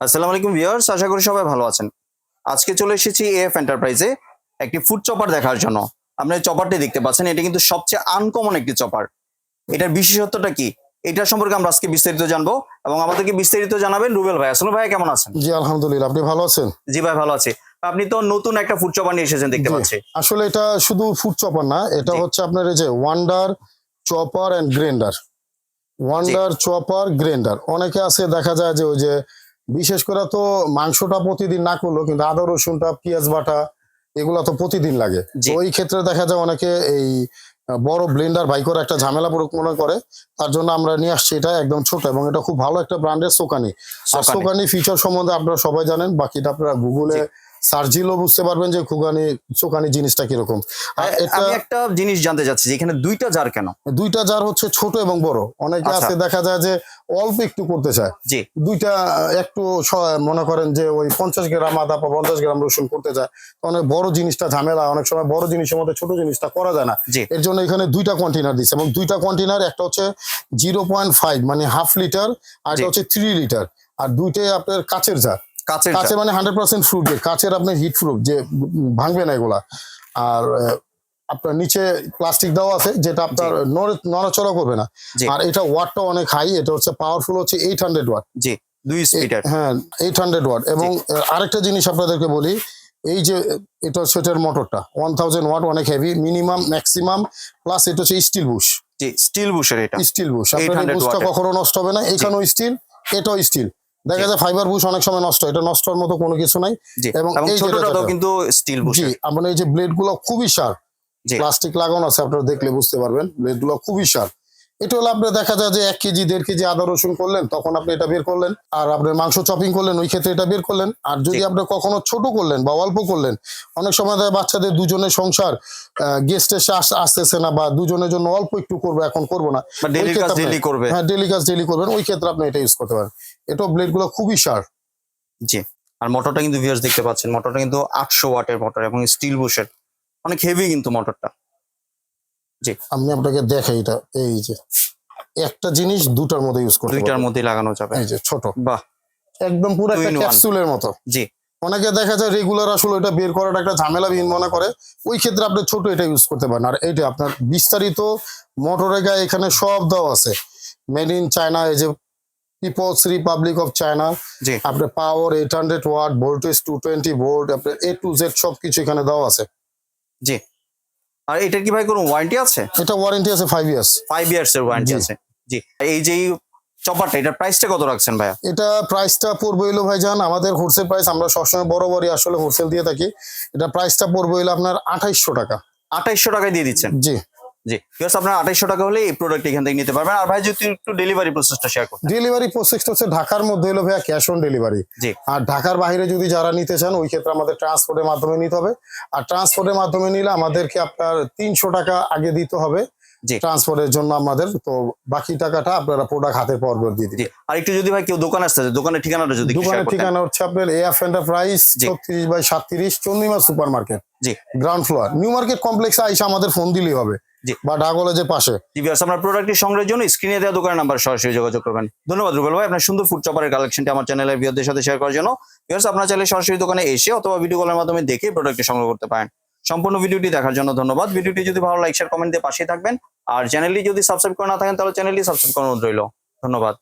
আসসালামু আলাইকুম ভিউয়ার্স আশা করি সবাই ভালো আছেন। আজকে চলে এসেছি এফ এন্টারপ্রাইজে একটি ফুড চপার দেখার জন্য। আপনার চপারটি দেখতে পাচ্ছেন এটা কিন্তু সবচেয়ে আনকমন একটি চপার এটার বিশেষত্বটা কি? এটার সম্পর্কে আমরা আজকে বিস্তারিত জানব এবং আমাদেরকে বিস্তারিত জানাবেন রুবেল ভাই। আসলে ভাই কেমন আছেন? জি আলহামদুলিল্লাহ। আপনি ভালো আছেন? জি ভাই ভালো আছি। আপনি তো নতুন একটা ফুড চপার নিয়ে এসেছেন দেখতে পাচ্ছি। আসলে এটা শুধু ফুড চপার না এটা হচ্ছে আপনার এই যে wonder chopper and grinder wonder chopper grinder অনেকে আছে দেখা যায় যে ওই যে বিশেষ করে তো মাংসটা প্রতিদিন না করলেও কিন্তু আদা রসুনটা পেঁয়াজ বাটা এগুলো তো প্রতিদিন লাগে। ওই ক্ষেত্রে দেখা যায় অনেকে এই বড় ব্লেন্ডার বাই করে একটা ঝামেলা মনে করে তার জন্য আমরা নিয়ে আসছি এটা একদম ছোট এবং এটা খুব ভালো একটা ব্র্যান্ডের সোকানি আর সোকানি। সোকানি ফিচার সম্বন্ধে আপনারা সবাই জানেন বাকিটা আপনারা গুগলে দিলেও বুঝতে পারবেন যে খুগানি চোকানি জিনিসটা কীরকম। আর এটা আমি একটা জিনিস জানতে চাচ্ছি যে এখানে দুইটা জার কেন? দুইটা জার হচ্ছে ছোট এবং বড়। অনেকে আচ্ছা। আছে দেখা যায় যে অল্প একটু করতে চায়। জি। দুইটা একটু মনে করেন যে ওই পঞ্চাশ গ্রাম আদা বা পঞ্চাশ গ্রাম রসুন করতে চায়। অনেক বড় জিনিসটা ঝামেলা। অনেক সময় বড় জিনিসের মধ্যে ছোট জিনিসটা করা যায় না। এর জন্য এখানে দুইটা কন্টেনার দিচ্ছে এবং দুইটা কন্টেনার একটা হচ্ছে জিরো পয়েন্ট ফাইভ মানে হাফ লিটার আর একটা হচ্ছে থ্রি লিটার আর দুইটাই আপনার কাচের জার কাছে জার। মানে হান্ড্রেড পার্সেন্ট ফ্রুট কাচের আপনার হিট প্রুফ যে ভাঙবে না এগুলা। আর আপনার নিচে প্লাস্টিক দেওয়া আছে যেটা আপনার নড়ে- নড়াচড়া করবে না। আর এটা ওয়াটটা অনেক হাই এটা হচ্ছে পাওয়ারফুল হচ্ছে এইট হান্ড্রেড ওয়াট জি দুই স্পিডার হ্যাঁ এইট হান্ড্রেড ওয়াট এবং আরেকটা জিনিস আপনাদেরকে বলি এই যে এটা হচ্ছে এটার মোটরটা ওয়ান থাউজেন্ড ওয়াট অনেক হেভি মিনিমাম ম্যাক্সিমাম প্লাস এটা হচ্ছে স্টিল বুশ জি স্টিল বুশের এটা। স্টিল বুশ আপনার বুশটা কখনো নষ্ট হবে না এখানেও স্টিল এটাও স্টিল দেখা যায় ফাইবার বুশ অনেক সময় নষ্ট এটা নষ্ট হওয়ার মতো কোনো কিছু নাই। এবং এই যে ছোটটাও কিন্তু স্টিল জি আপনার এই যে ব্লেডগুলো খুবই শার্প। প্লাস্টিক লাগানো আছে আপনারা দেখলে বুঝতে পারবেন। ব্লেডগুলো খুবই শার্প এটা হলো আপনার দেখা যায় যে এক কেজি দেড় কেজি আদা রসুন করলেন তখন আপনি এটা বের করলেন। আর আপনার মাংস চপিং করলেন ওই ক্ষেত্রে এটা বের করলেন। আর যদি আপনি কখনো ছোট করলেন বা অল্প করলেন অনেক সময় দেখা বাচ্চাদের দুজনের সংসার গেস্ট এসে আস- আসতেছে না বা দুজনের জন্য অল্প একটু করব এখন করব না। হ্যাঁ ডেলি কাজ ডেলি করবেন। ওই ক্ষেত্রে আপনি এটা ইউজ করতে পারেন। এটাও ব্লেডগুলো খুবই শার্প জি। আর মোটরটা কিন্তু ভিউয়ার্স দেখতে পাচ্ছেন। মোটরটা কিন্তু আটশো ওয়াটের মোটর এবং স্টিল বুশের অনেক হেভি কিন্তু মোটরটা আমি আপনাকে দেখাই এটা এই যে। একটা জিনিস দুটার মধ্যে ইউজ করতে দুইটার মধ্যে লাগানো যাবে। এই যে ছোট। বাহ। একদম পুরো একটা. ক্যাপসুলের মতো। জি। অনেকে দেখা যায় রেগুলার আসলে এটা বের করাটা একটা ঝামেলা বিহীন মনে করে। ওই ক্ষেত্রে আপনি ছোট এটা ইউজ করতে পারেন। আর এটা আপনার বিস্তারিত মোটরের গায়ে এখানে সব দেওয়া আছে। মেড ইন চায়না এই যে পিপলস রিপাবলিক অফ চায়না আপনার power eight hundred watt voltage two twenty volt আপনার এ টু জেড সব কিছু এখানে দেওয়া আছে। জি। আর এটা কি ভাই কোনো ওয়ারেন্টি আছে? এটা ওয়ারেন্টি আছে ফাইভ ইয়ার্স ফাইভ ইয়ার্স এর ওয়ারেন্টি আছে। জি। এই যে চপারটা এটার প্রাইসটা কত রাখছেন ভাইয়া? এটা প্রাইসটা পড়বে হইল ভাইজান আমাদের হোলসেল প্রাইস আমরা সবসময় বরাবরই আসলে হোলসেল দিয়ে থাকি। এটা প্রাইসটা পড়বে হইল আপনার আঠাইশশো টাকা। আঠাইশশো টাকায় দিয়ে দিচ্ছেন? জি। জি। বিকজ আপনার আঠাইশশো টাকা হলে এই প্রোডাক্ট এখান থেকে নিতে পারবেন। আর ভাই যদি একটু ডেলিভারি প্রসেসটা শেয়ার করতেন। ডেলিভারি প্রসেসটা হচ্ছে ঢাকার মধ্যে হলো ভাইয়া ক্যাশ অন ডেলিভারি আর ঢাকার বাইরে যদি যারা নিতে চান ওই ক্ষেত্রে আমাদের ট্রান্সপোর্টের মাধ্যমে নিতে হবে। আর ট্রান্সপোর্টের মাধ্যমে নিলে আমাদেরকে আপনার তিনশো টাকা আগে দিতে হবে। ট্রান্সপোর্টের জন্য আমাদের। তো বাকি টাকাটা আপনারা প্রোডাক্ট হাতের পর দিয়ে জি। দিবেন। আর একটু যদি ভাই কেউ দোকানে আসতে দোকানের ঠিকানাটা যদি দোকানের ঠিকানা হচ্ছে আপনার এফ এন্টারপ্রাইজ। ছত্রিশ বাই সাতত্রিশ চন্দ্রিমা সুপার মার্কেট জি গ্রাউন্ড ফ্লোর নিউ মার্কেট কমপ্লেক্সে আইসা আমাদের ফোন দিলেই হবে। বা ঢাকা যে পাশে। জি ভিউয়ার্স আপনার প্রোডাক্টটি সংগ্রহের জন্য স্ক্রিনে দেওয়া দোকানের নাম্বার সরাসরি যোগাযোগ করবেন। ধন্যবাদ রুবেল ভাই আপনার সুন্দর ফুড চপারের কালেকশনটি আমার চ্যানেলের ভিওদের সাথে শেয়ার করার জন্য। ভিউয়ার্স আপনার চাইলে সরাসরি দোকানে এসে অথবা ভিডিও কলের মাধ্যমে দেখে প্রোডাক্টটি সংগ্রহ করতে পারেন। সম্পূর্ণ ভিডিওটি দেখার জন্য ধন্যবাদ। ভিডিওটি যদি ভালো লাইক শেয়ার কমেন্ট দিয়ে পাশে থাকবেন। আর চ্যানেলটি যদি সাবস্ক্রাইব করে না থাকেন তাহলে চ্যানেলটি সাবস্ক্রাইব করানো রইল। ধন্যবাদ।